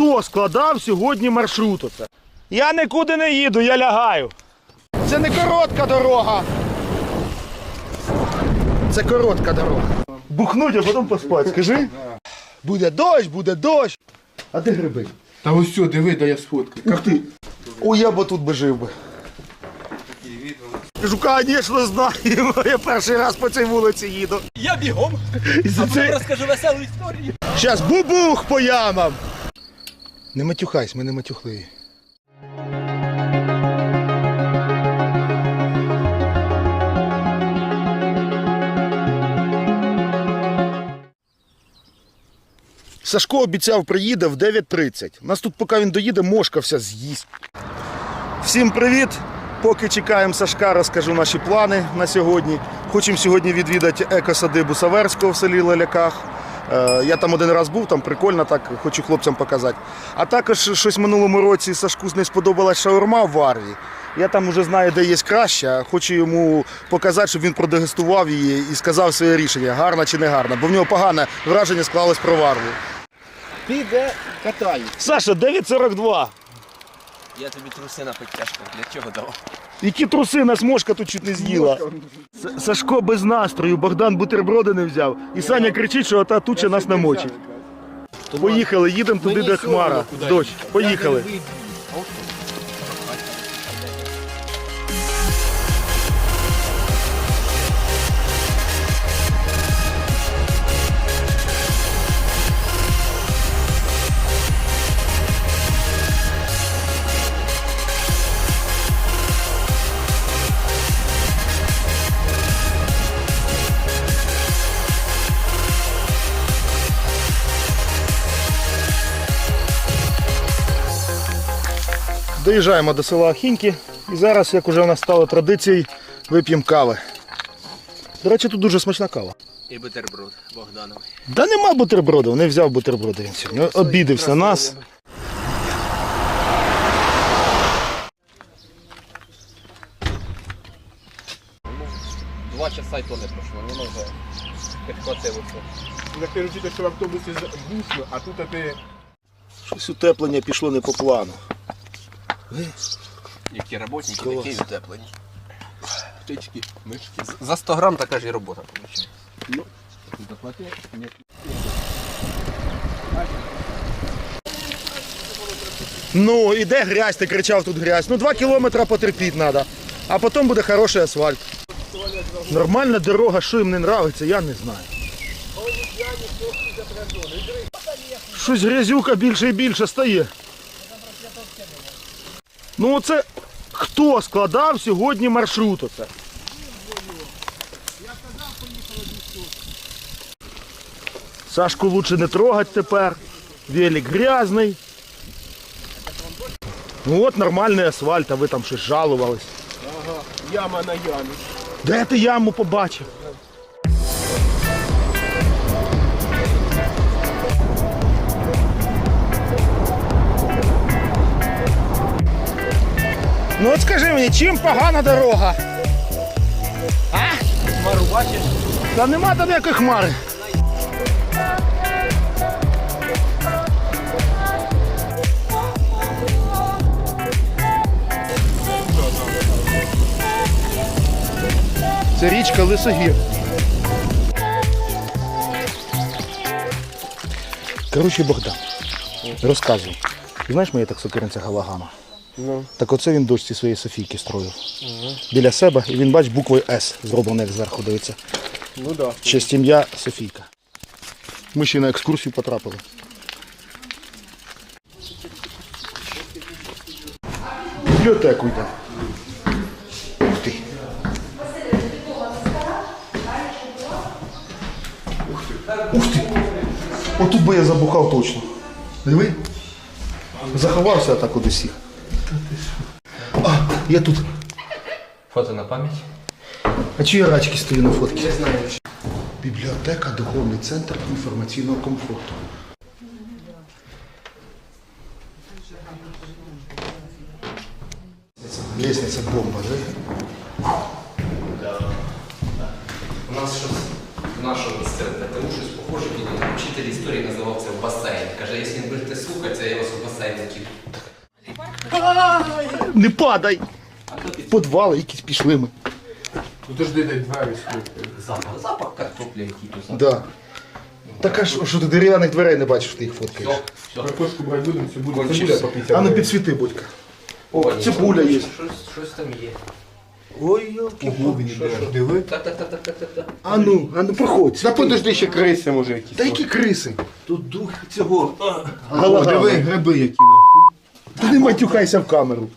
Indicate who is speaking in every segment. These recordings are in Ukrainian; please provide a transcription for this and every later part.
Speaker 1: Хто складав сьогодні маршрут оце? Я нікуди не їду, я лягаю. Це не коротка дорога. Це коротка дорога. Бухнуть, а потім поспати, скажи. Буде дощ, буде дощ. А де гриби?
Speaker 2: Та ось все, диви, да я сфоткаю.
Speaker 1: Ух ти. О, я б тут би жив би. Кажу, звісно, знаю. Я перший раз по цій вулиці їду.
Speaker 3: Я бігом,
Speaker 1: І за
Speaker 3: а потім
Speaker 1: це...
Speaker 3: розкажу веселу історію.
Speaker 1: Щас бубух по ямам. Не матюхайся, ми не матюхливі. Сашко обіцяв приїде в 9.30. Нас тут, поки він доїде, мошка вся з'їсть. Всім привіт! Поки чекаємо Сашка, розкажу наші плани на сьогодні. Хочемо сьогодні відвідати екосадибу Саверського в селі Леляках. Е, Я там один раз був, там прикольно, так хочу хлопцям показати. А також щось в минулому році Сашку не сподобалась шаурма в Варві. Я там вже знаю, де є краще. Хочу йому показати, щоб він продегустував її і сказав своє рішення, гарна чи не гарна. Бо в нього погане враження склалось про Варву.
Speaker 2: Піде катаю.
Speaker 1: Саша, 9.42.
Speaker 3: Я тобі труси на підтяжку. Для чого давав?
Speaker 1: Які труси нас мошка тут чуть не з'їла. С- Сашко без настрою, Богдан бутерброди не взяв. І Саня кричить, що та туча нас намочить. Поїхали, їдемо туди, де хмара. Дощ. Поїхали. Доїжджаємо до села Ахіньки. І зараз, як уже в нас стало традицією, вип'ємо кави. До речі, тут дуже смачна кава.
Speaker 3: І бутерброд Богдановий.
Speaker 1: Да нема бутерброду, не взяв бутерброди він сьогодні. Обідився на нас.
Speaker 3: Два часа й то не пройшло, воно вже підхватило все.
Speaker 2: Так ти розумієш, що в автобусі душно, а тут ти...
Speaker 1: Щось утеплення пішло не по плану.
Speaker 3: Які роботники,
Speaker 1: Клас.
Speaker 3: такі утеплені.
Speaker 2: Птички, мишки.
Speaker 3: За 100 грам така ж і робота виходить.
Speaker 2: Ну, заплати. Ні.
Speaker 1: Ну, іде грязь, ти кричав тут грязь. Ну, два кілометри потерпіти треба. А потім буде хороший асфальт. Нормальна дорога, що їм не подобається, я не знаю. Щось грязюка більше і більше стає. Ну оце хто складав сьогодні маршрут оце? Сашку лучше не трогать тепер. Велик грязний. Ну от нормальний асфальт, а ви там щось жалувались.
Speaker 2: Ага, Яма на ямі.
Speaker 1: Де ти яму побачив? Ну от скажи мені, чим погана дорога?
Speaker 3: Хмару бачиш?
Speaker 1: Та нема там ніякої хмари. Це річка Лисогір. Коротше, Богдан, розказуй. Ти знаєш моє таксокерниця Галагана?
Speaker 2: Ну.
Speaker 1: Так оце він дочці своєї Софійки строїв. Біля себе, і він бач буквою С зроблено, як зверху дивиться.
Speaker 2: Ну да.
Speaker 1: Честь ім'я Софійка. Ми ще на екскурсію потрапили. Бібліотеку йде. Ух ти. Ух ти. Отут би я забухав точно. Диви. Заховався так. А, я тут.
Speaker 3: Фото на пам'ять.
Speaker 1: А чиї рачки стою на фотці? Не знаю. Бібліотека, духовний центр інформаційного комфорту. Лестниця бомба, да?
Speaker 4: У нас щось в нашому ТТУ щось похоже, він вчитель історії називав це басейн. Каже, якщо не будете слухати, я вас басейники.
Speaker 1: Не падай! Подвали якісь пішли ми.
Speaker 2: Подожди, дай двері скрити.
Speaker 4: Запах, запах картоплі який то запах.
Speaker 1: Да. Так а що, що ти дерев'яних дверей не бачиш, ти їх фоткаєш?
Speaker 4: Все, все.
Speaker 2: Картошку брати будемо, цибулю.
Speaker 4: Кончився.
Speaker 2: Цибуля по 50
Speaker 1: А ну
Speaker 2: гривень.
Speaker 1: підсвіти, будька. О, цибуля є.
Speaker 4: Щось, щось там є.
Speaker 1: Ой, йолки.
Speaker 2: Ого, він іде. Диви.
Speaker 4: Так.
Speaker 1: А ну, а ну проходь.
Speaker 2: Та подожди, ще криси може якісь.
Speaker 1: Та які криси?
Speaker 3: Тут дух цього.
Speaker 2: О, диви, гриби які нахуй.
Speaker 1: Ти не матюхайся в камеру.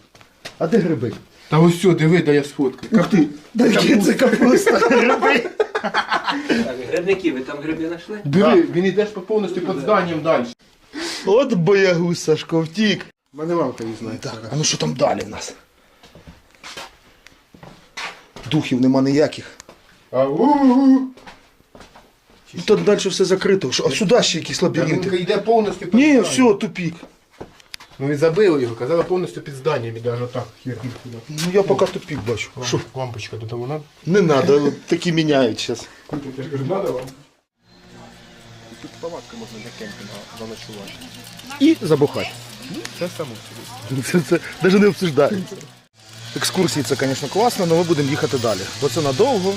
Speaker 1: А де гриби?
Speaker 2: Та ось все, диви, дай я сфоткаю.
Speaker 1: Ух ти, да які це капуста, гриби.
Speaker 3: Так, грибники, ви там гриби знайшли?
Speaker 2: Диви, він йде по повністю під зданням далі.
Speaker 1: От боягуз, Сашко, втік.
Speaker 2: Мене мамка не знає.
Speaker 1: Так, а ну що там далі в нас? Духів нема ніяких.
Speaker 2: А у
Speaker 1: Ну тут далі все закрито. Що- А сюди ще якісь
Speaker 2: Він
Speaker 1: лабіринти.
Speaker 2: йде повністю під
Speaker 1: Ні,
Speaker 2: зданням.
Speaker 1: все, тупік.
Speaker 2: Ну і забили його, казали повністю під зданням, іде аж отак. Туди.
Speaker 1: Ну я поки тупік бачу. Що?
Speaker 2: Лампочка до того надо?
Speaker 1: Не треба, такі міняють зараз.
Speaker 2: Я ж кажу, надо вам? Тут палатка можна для кемпінга заночувати.
Speaker 1: І забухати.
Speaker 2: Це само собі.
Speaker 1: Це, це навіть не обсуждається. Екскурсії це, звісно, класно, але ми будемо їхати далі. Бо це надовго.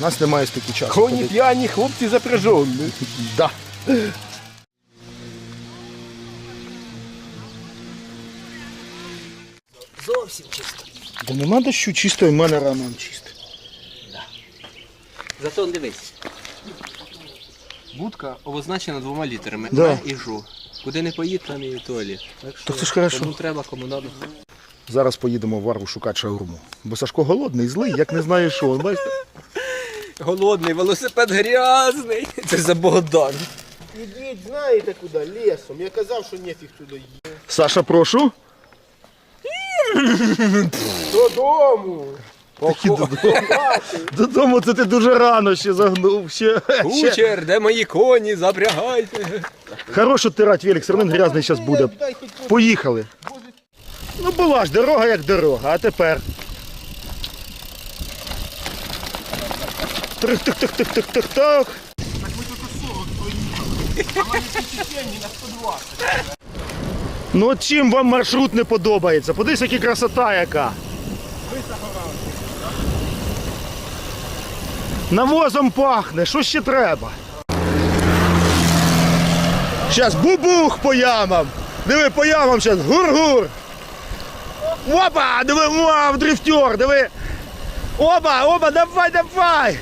Speaker 1: У нас немає стільки часу.
Speaker 2: Коні п'яні, хлопці запряжені.
Speaker 1: Да.
Speaker 3: Зовсім чисто.
Speaker 1: Да нема дощу чисто, і в мене роман чистий.
Speaker 3: Зато дивись. Будка обозначена двома літерами.
Speaker 1: Да.
Speaker 3: М і Жу. Куди не поїдь, там і туалет. Так що
Speaker 1: Так це ж хорошо.
Speaker 3: кому треба, кому надо.
Speaker 1: Зараз поїдемо в Варву шукати шаурму. Бо Сашко голодний, злий, як не знає що. Бачите?
Speaker 3: Голодний, велосипед грязний. Це за Богдан.
Speaker 2: Ідіть, знаєте куди, лісом. Я казав, що нефіг туди їти.
Speaker 1: Саша, прошу.
Speaker 2: Додому.
Speaker 1: Такі додому. Додому це ти дуже рано ще загнув. Ще, ще.
Speaker 3: Кучер, де мої коні, запрягайте.
Speaker 1: Хорош оттирати велик, все одно грязний зараз буде. Поїхали. Ну була ж дорога як дорога, а тепер. Трих-тих-тих-тих-тих-тих-тих. Ну от чим вам маршрут не подобається? Подивись, яка красота яка. Навозом пахне, що ще треба? Щас бубух по ямам. Диви по ямам щас. Гур-гур. Опа! Диви, вау, дрифтер, диви. Опа, опа, давай, давай.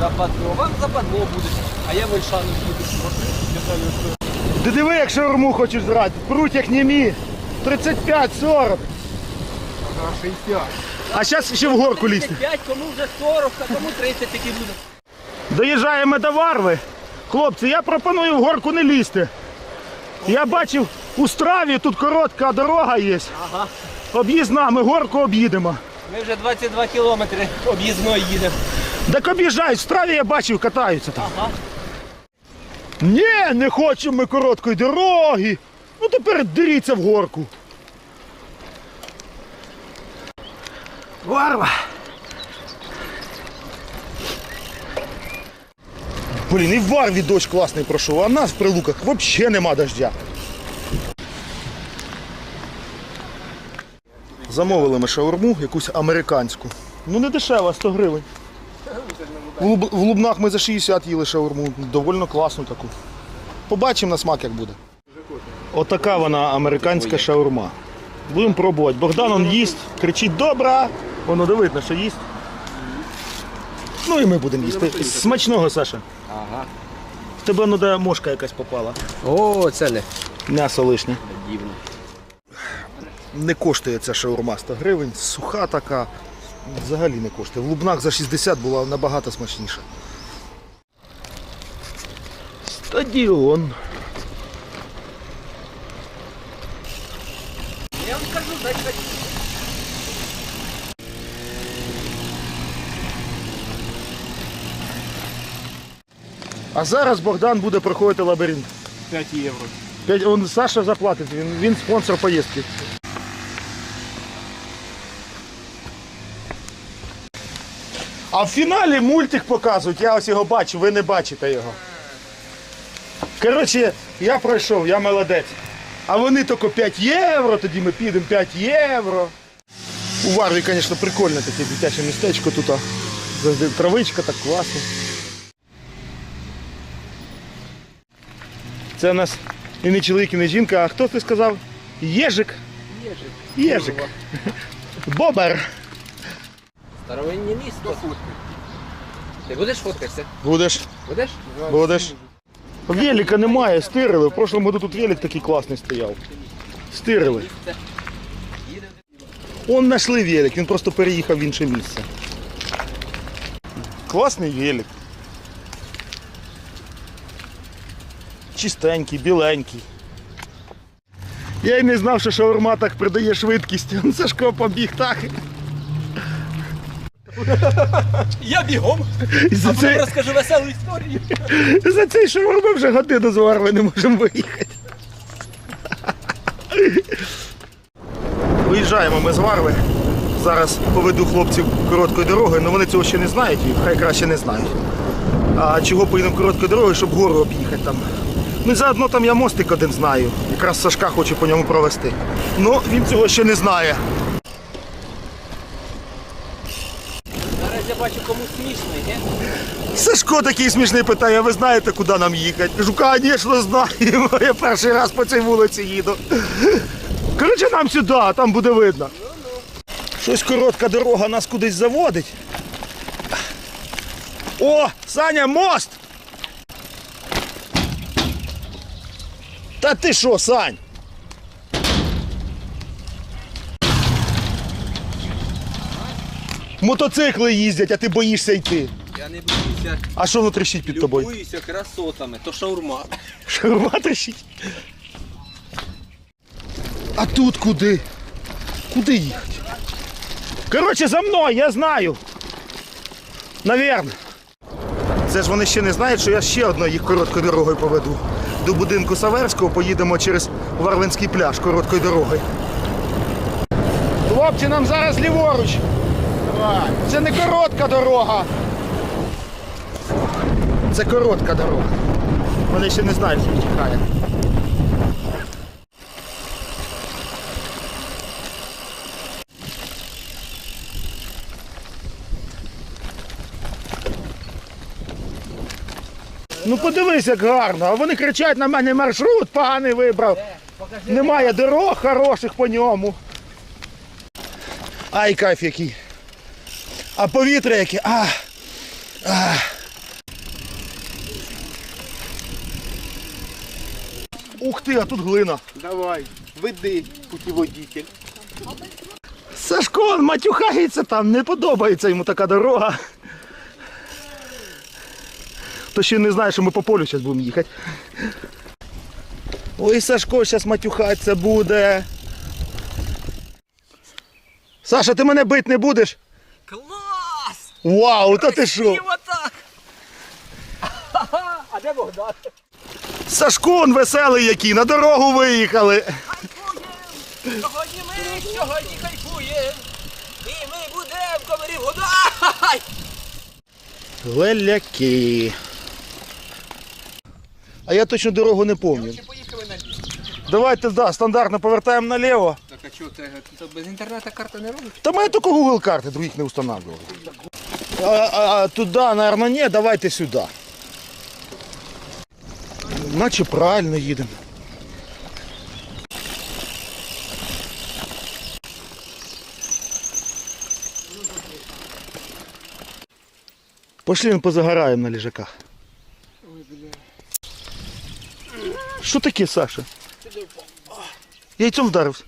Speaker 3: Западло, вам западло буде. А я вольшану буду.
Speaker 1: Ти диви, як шаурму хочеш зрати. Пруть як німі. 35-40.
Speaker 2: 60.
Speaker 1: А зараз ще в горку лізти.
Speaker 3: 5, кому вже 40, а кому 30 таки буде.
Speaker 1: Доїжджаємо до Варви. Хлопці, я пропоную в горку не лізти. Я бачив у страві тут коротка дорога є.
Speaker 3: Ага.
Speaker 1: Об'їзна, ми горку об'їдемо.
Speaker 3: Ми вже 22 кілометри об'їзною їдемо.
Speaker 1: Так об'їжджають, в страві я бачив, катаються там.
Speaker 3: Ага.
Speaker 1: Ні, не хочемо ми короткої дороги. Ну тепер деріться в горку. Варва. Блін, і в Варві дощ класний пройшов, а в нас в прилуках взагалі нема дождя. Замовили ми шаурму, якусь американську. Ну не дешева, 100 гривень. В, Лубнах ми за 60 їли шаурму, довольно класну таку. Побачимо на смак, як буде. Отака вона американська шаурма. Будемо пробувати. Богдан он їсть, кричить добра. Воно видно, що їсть. Ну і ми будемо їсти. Смачного, Саша.
Speaker 3: Ага.
Speaker 1: В тебе ну де мошка якась попала.
Speaker 3: О, це не
Speaker 1: М'ясо лишнє.
Speaker 3: дивно.
Speaker 1: Не коштує ця шаурма 100 гривень, суха така. Взагалі не коштує. В Лубнах за 60 була набагато смачніша. Стадіон.
Speaker 3: Я вам кажу, дайте.
Speaker 1: А зараз Богдан буде проходити лабіринт.
Speaker 2: 5 євро.
Speaker 1: П'ять- Он Саша заплатить, він, він спонсор поїздки. А в фіналі мультик показують, я ось його бачу, ви не бачите його. Коротше, я пройшов, я молодець. А вони тільки 5 євро, тоді ми підемо 5 євро. У Варві, звісно, прикольне таке дитяче містечко тут. Завжди Травичка так класно. Це у нас і не чоловік, і не жінка, а хто ти сказав? Єжик.
Speaker 3: Єжик.
Speaker 1: Єжик. Бобер.
Speaker 3: Старовинні місто. Ти будеш фоткатися?
Speaker 1: Будеш,
Speaker 3: Будеш?
Speaker 1: будеш. Велика немає, стирили. В прошлому году тут велик такий класний стояв. Стирили. Он знайшли велик, він просто переїхав в інше місце. Класний велик. Чистенький, біленький. Я й не знав, що шаурма так придає швидкість. Он Сашко побіг так.
Speaker 3: Я бігом.
Speaker 1: І за це...
Speaker 3: розкажу веселу історію.
Speaker 1: За цей шаурми вже годину з Варви не можемо виїхати. Виїжджаємо ми з Варви. Зараз поведу хлопців короткою дорогою, але вони цього ще не знають і хай краще не знають. А чого поїдемо короткою дорогою, щоб гору об'їхати там. Ну і заодно там я мостик один знаю. Якраз Сашка хоче по ньому провести. Ну, він цього ще не знає.
Speaker 3: Я бачу кому смішний, ні?
Speaker 1: Сашко такий смішний питає, ви знаєте, куди нам їхати? Кажу, звісно, знаємо. Я перший раз по цій вулиці їду. Коротше, нам сюди, а там буде видно. Щось коротка дорога нас кудись заводить. О, Саня, мост! Та ти що, Сань? Мотоцикли їздять, а ти боїшся йти.
Speaker 3: Я не боюся.
Speaker 1: А що воно тріщить під тобою?
Speaker 3: Любуюся красотами, то шаурма.
Speaker 1: Шаурма тріщить. А тут куди? Куди їхати? Коротше, за мною, я знаю. Навірно. Це ж вони ще не знають, що я ще одною їх короткою дорогою поведу. До будинку Саверського поїдемо через Варвинський пляж короткою дорогою. Хлопці, нам зараз ліворуч. Це не коротка дорога. Це коротка дорога. Вони ще не знають, що їх чекає. Ну подивись, як гарно. А вони кричать на мене маршрут поганий вибрав. Немає дорог хороших по ньому. Ай, кайф який. А повітря яке. А. А. Ух ти, а тут глина.
Speaker 2: Давай, веди, путіводитель.
Speaker 1: Сашко он матюхається там, не подобається йому така дорога. То ще не знає, що ми по полю зараз будемо їхати. Ой, Сашко зараз матюхатися буде. Саша, ти мене бить не будеш?
Speaker 3: Клас!
Speaker 1: Вау, та ти що?
Speaker 3: отак! А де Богдан?
Speaker 1: Сашко он веселий який, на дорогу виїхали.
Speaker 3: Сьогодні ми сьогодні кайфуємо. І ми будемо комарів вода.
Speaker 1: Леляки. А я точно дорогу не пам'ятаю.
Speaker 3: Поїхали на ліс.
Speaker 1: Давайте, да, стандартно повертаємо наліво.
Speaker 3: Так а чого ти без інтернету карта не робиш?
Speaker 1: Та ми тільки Google карти, других не встановлювали. А, а, а туди, наверное, ні, давайте сюди. Наче правильно їдемо. Пошли ми позагораємо на лежаках. Що таке, Саша? Яйцом вдарився.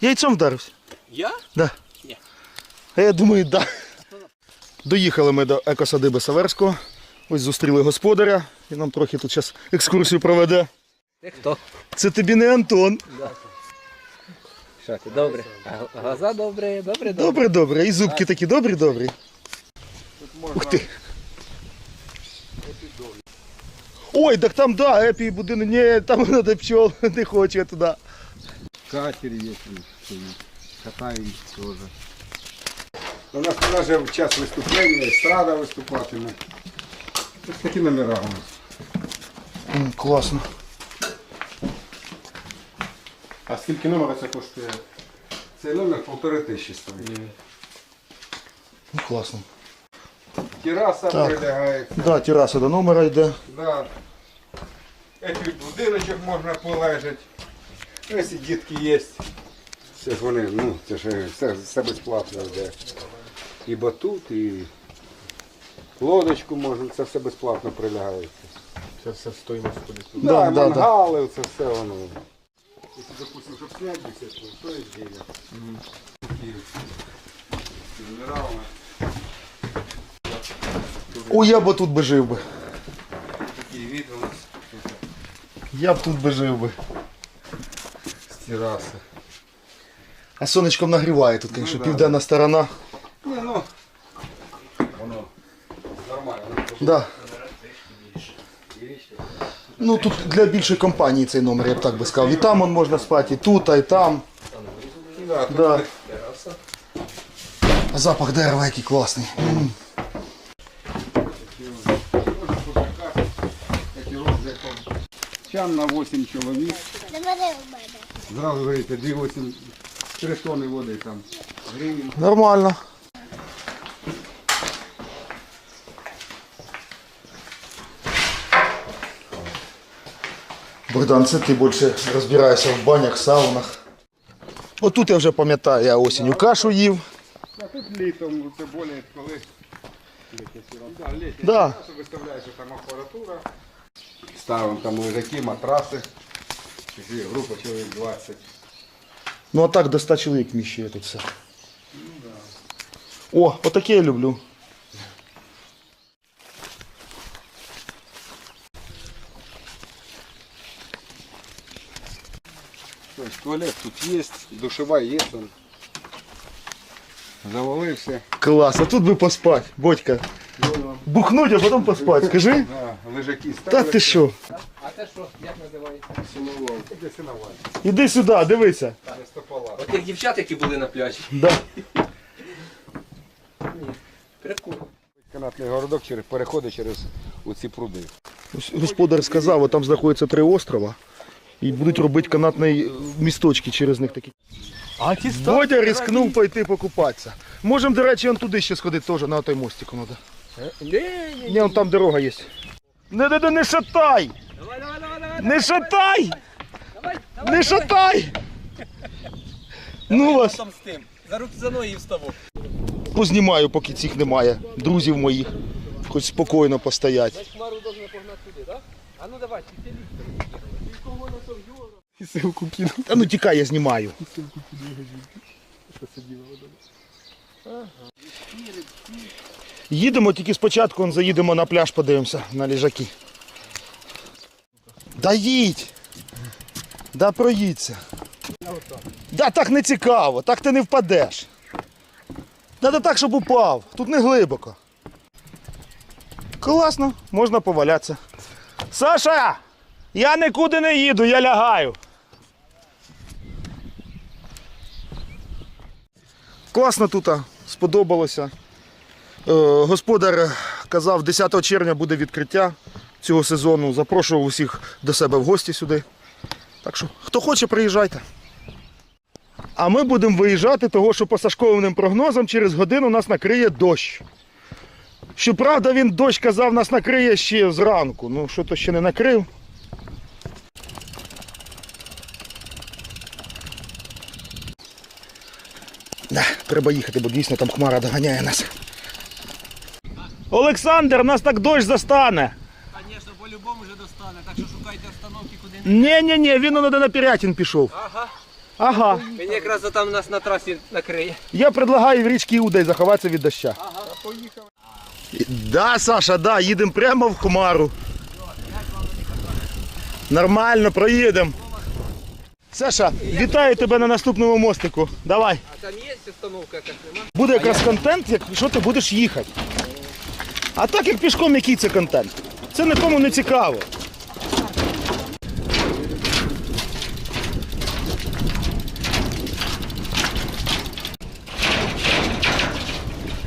Speaker 1: Яйцом вдарився.
Speaker 3: Я?
Speaker 1: Да.
Speaker 3: Ні.
Speaker 1: А я думаю, да. Доїхали ми до екосадиби Саверського. Ось зустріли господаря. І нам трохи тут зараз екскурсію проведе.
Speaker 3: Ти хто?
Speaker 1: Це тобі не Антон.
Speaker 3: Що ти, добре? А Глаза добре, добре, добре.
Speaker 1: Добре, добре. І зубки такі добрі, добрі. Ух ти. Ой, так там, да, епі будинок. Ні, там треба пчол, не хочу я туди.
Speaker 5: Катер є, катають теж. У нас теж в час виступлення, естрада виступатиме. Ось такі номера у нас.
Speaker 1: М, Класно.
Speaker 2: А скільки номера це коштує?
Speaker 5: Цей номер полтори тисячі стоїть.
Speaker 1: Ну, класно.
Speaker 5: Тераса
Speaker 1: Так.
Speaker 5: прилягається.
Speaker 1: Да, тераса до номера йде.
Speaker 5: Да. Етюд будиночок можна полежати. Ну, якщо дітки є. Це ж вони, ну, це ж все, все безплатно йде. І батут, і лодочку можна, це все безплатно прилягається.
Speaker 2: Це все стоїмость ходить.
Speaker 5: Да,
Speaker 1: Да, да, да.
Speaker 5: мангали, це все воно. Якщо, допустим, щоб снять беседку, то є дерево. Такі
Speaker 1: О, я б тут би жив би.
Speaker 5: такий вид у нас
Speaker 1: Я б тут би жив би.
Speaker 5: з тераси.
Speaker 1: А сонечком нагріває тут, звісно,
Speaker 5: да,
Speaker 1: південна сторона.
Speaker 5: Ні, ну, воно нормально.
Speaker 1: Да. Ну тут для більшої компанії цей номер, я б так би сказав. І там он можна спати, і тут, а і там.
Speaker 5: Да.
Speaker 1: А запах дерева який класний. М.
Speaker 5: Чан на 8 чоловік.
Speaker 6: Не бери у мене.
Speaker 5: Зразу говорите, 2,8, 3 тонни води там. Гривень.
Speaker 1: Нормально. Богдан, це ти більше розбираєшся в банях, саунах. Отут я вже пам'ятаю, я осінню кашу їв.
Speaker 5: А тут літом, це більше коли. Да, літнє.
Speaker 1: Да.
Speaker 5: Часу виставляється там апаратура. Ставимо там лежаки, матраси. Група чоловік 20.
Speaker 1: Ну а так до 100 чоловік вміщує тут все. О, отаке я люблю.
Speaker 5: Туалет тут є, душова є. Там. Завалився.
Speaker 1: Клас, а тут би поспати, Бодька. Бухнуть, а потім поспати, скажи.
Speaker 5: Да, лежаки
Speaker 1: Та
Speaker 5: ставили.
Speaker 1: ти що?
Speaker 4: А це що, як називається?
Speaker 5: Іди синовай.
Speaker 1: Іди сюди, дивися.
Speaker 5: Листопола.
Speaker 4: От тих дівчат, які були на пляжі.
Speaker 1: Да.
Speaker 4: Прикольно.
Speaker 5: Канатний городок через, переходить через оці пруди.
Speaker 1: Ось Господар сказав, там знаходяться три острова. І будуть робити канатні е, місточки через них такі.
Speaker 3: А ті
Speaker 1: Бодя рискнув пойти покупатися. Можемо, до речі, он туди ще сходити теж, на той мостик треба. Ні, он там дорога є. Не, не, не, не шатай!
Speaker 3: Давай, давай, давай, давай.
Speaker 1: Не шатай!
Speaker 3: Давай, давай.
Speaker 1: Не шатай! Ну вас!
Speaker 3: Там з тим. За руки за ноги вставу.
Speaker 1: Познімаю, поки цих немає. Друзів моїх. Хоч спокійно постоять.
Speaker 3: Значить, Хмару должна погнати туди, так? А ну давай, ти
Speaker 1: Та ну тікай, я знімаю. Їдемо, тільки спочатку он заїдемо на пляж, подивимося на ліжаки. Да їдь! Да проїдься. Да так не цікаво, так ти не впадеш. Надо так, щоб упав. Тут не глибоко. Класно, можна повалятися. Саша! Я нікуди не їду, я лягаю. Класно тут, сподобалося. Е, Господар казав, 10 червня буде відкриття цього сезону. Запрошував усіх до себе в гості сюди. Так що, хто хоче, приїжджайте. А ми будемо виїжджати, того що по Сашковим прогнозам через годину нас накриє дощ. Щоправда, він дощ казав, нас накриє ще зранку. Ну, що то ще не накрив. Да, треба їхати, бо дійсно там хмара доганяє нас. Олександр, нас так дощ застане.
Speaker 3: Звісно, по-любому вже достане, так що шукайте остановки куди
Speaker 1: Ні, ні, ні, він на Пірятін пішов.
Speaker 3: Ага.
Speaker 1: Ага.
Speaker 3: Він якраз там нас на трасі накриє.
Speaker 1: Я предлагаю в річці Удай заховатися від доща. Ага, поїхали. Да, Саша, да, їдемо прямо в Хмару. Нормально, проїдемо. Саша, вітаю тебе на наступному мостику. Давай.
Speaker 3: А там є остановка якась нема?
Speaker 1: Буде якраз контент, якщо ти будеш їхати. А так як пішком, який це контент? Це нікому не цікаво.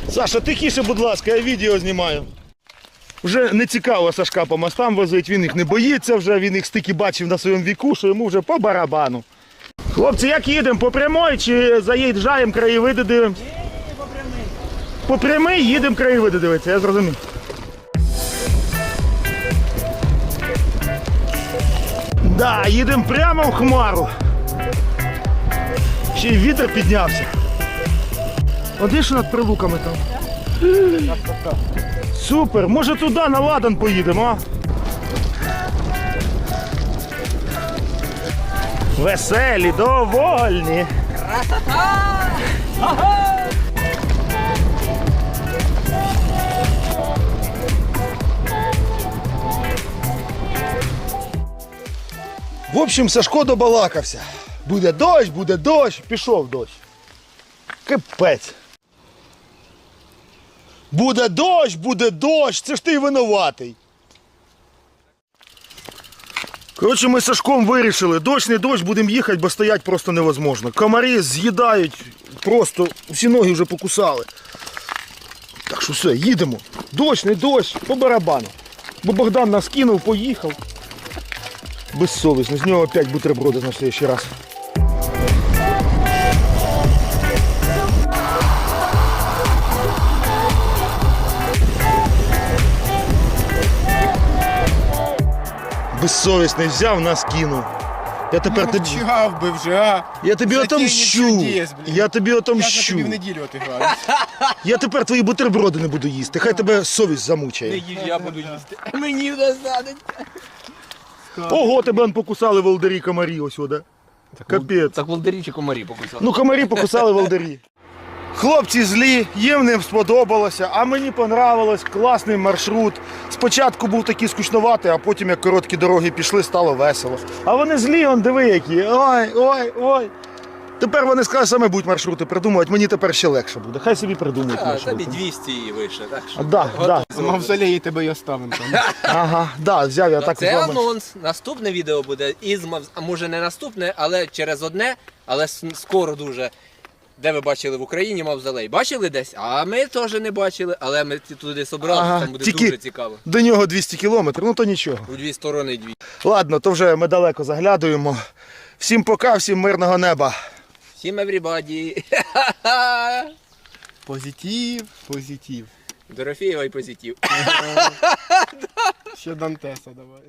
Speaker 1: Саша, тихіше, будь ласка, я відео знімаю. Вже не цікаво Сашка по мостам возить, він їх не боїться вже, він їх стільки бачив на своєму віку, що йому вже по барабану. Хлопці, як їдемо? По прямой чи заїжджаємо, краєвиди дивимося? По прямий. По прямий їдемо краєвиди дивитися, я зрозумів. Да, їдемо прямо в хмару. Ще й вітер піднявся. Один що над прилуками там. Супер, може туди на ладан поїдемо, а? Веселі, довольні. В общем, Сашко добалакався. Буде дощ, буде дощ, пішов дощ. Капець. Буде дощ, буде дощ, це ж ти винуватий. Коротше, ми з Сашком вирішили, дощ не дощ, будемо їхати, бо стоять просто невозможно. Комарі з'їдають, просто всі ноги вже покусали. Так що все, їдемо. Дощ, не дощ, по барабану. Бо Богдан нас кинув, поїхав. Безсовісно, з нього опять бутерброди на следующий раз. Безсовісний взяв, нас кинув. Я тепер тобі.
Speaker 2: Чав би вже, а?
Speaker 1: Я тобі отомщу.
Speaker 2: чудес, блін.
Speaker 1: Я тобі
Speaker 2: Як на
Speaker 1: отомщу.
Speaker 2: тобі в неділю отиграю.
Speaker 1: Я тепер твої бутерброди не буду їсти. Хай тебе совість замучає.
Speaker 3: їж, я буду їсти. Мені достануть.
Speaker 1: Ого, тебе он покусали волдарі комарі ось сюди. Капець.
Speaker 3: Так волдирі чи комарі покусали.
Speaker 1: Ну, комарі покусали волдарі. Хлопці злі, їм не сподобалося, а мені понравилось, класний маршрут. Спочатку був такий скучноватий, а потім, як короткі дороги пішли, стало весело. А вони злі, он диви які. Ой, ой, ой. Тепер вони скажуть, саме будуть маршрути придумувати, мені тепер ще легше буде. Хай собі придумають
Speaker 3: А, тобі 200 і вище, так що.
Speaker 1: Да, да.
Speaker 2: В мавзолеї тебе й оставим там.
Speaker 1: Ага, да, взяв я так
Speaker 3: Це
Speaker 1: вами.
Speaker 3: анонс. Наступне відео буде із Мавз- а може не наступне, але через одне, але с- скоро дуже. Де ви бачили в Україні мавзолей? Бачили десь? А ми теж не бачили, але ми туди собралися,
Speaker 1: Ага,
Speaker 3: там буде
Speaker 1: тільки-
Speaker 3: дуже цікаво.
Speaker 1: До нього 200 кілометрів, ну то нічого.
Speaker 3: У дві сторони дві.
Speaker 1: Ладно, то вже ми далеко заглядуємо. Всім пока, всім мирного неба.
Speaker 3: Всім everybody.
Speaker 2: Позитив, позитив.
Speaker 3: Дорофєєва і позитив.
Speaker 2: Ще Дантеса давай.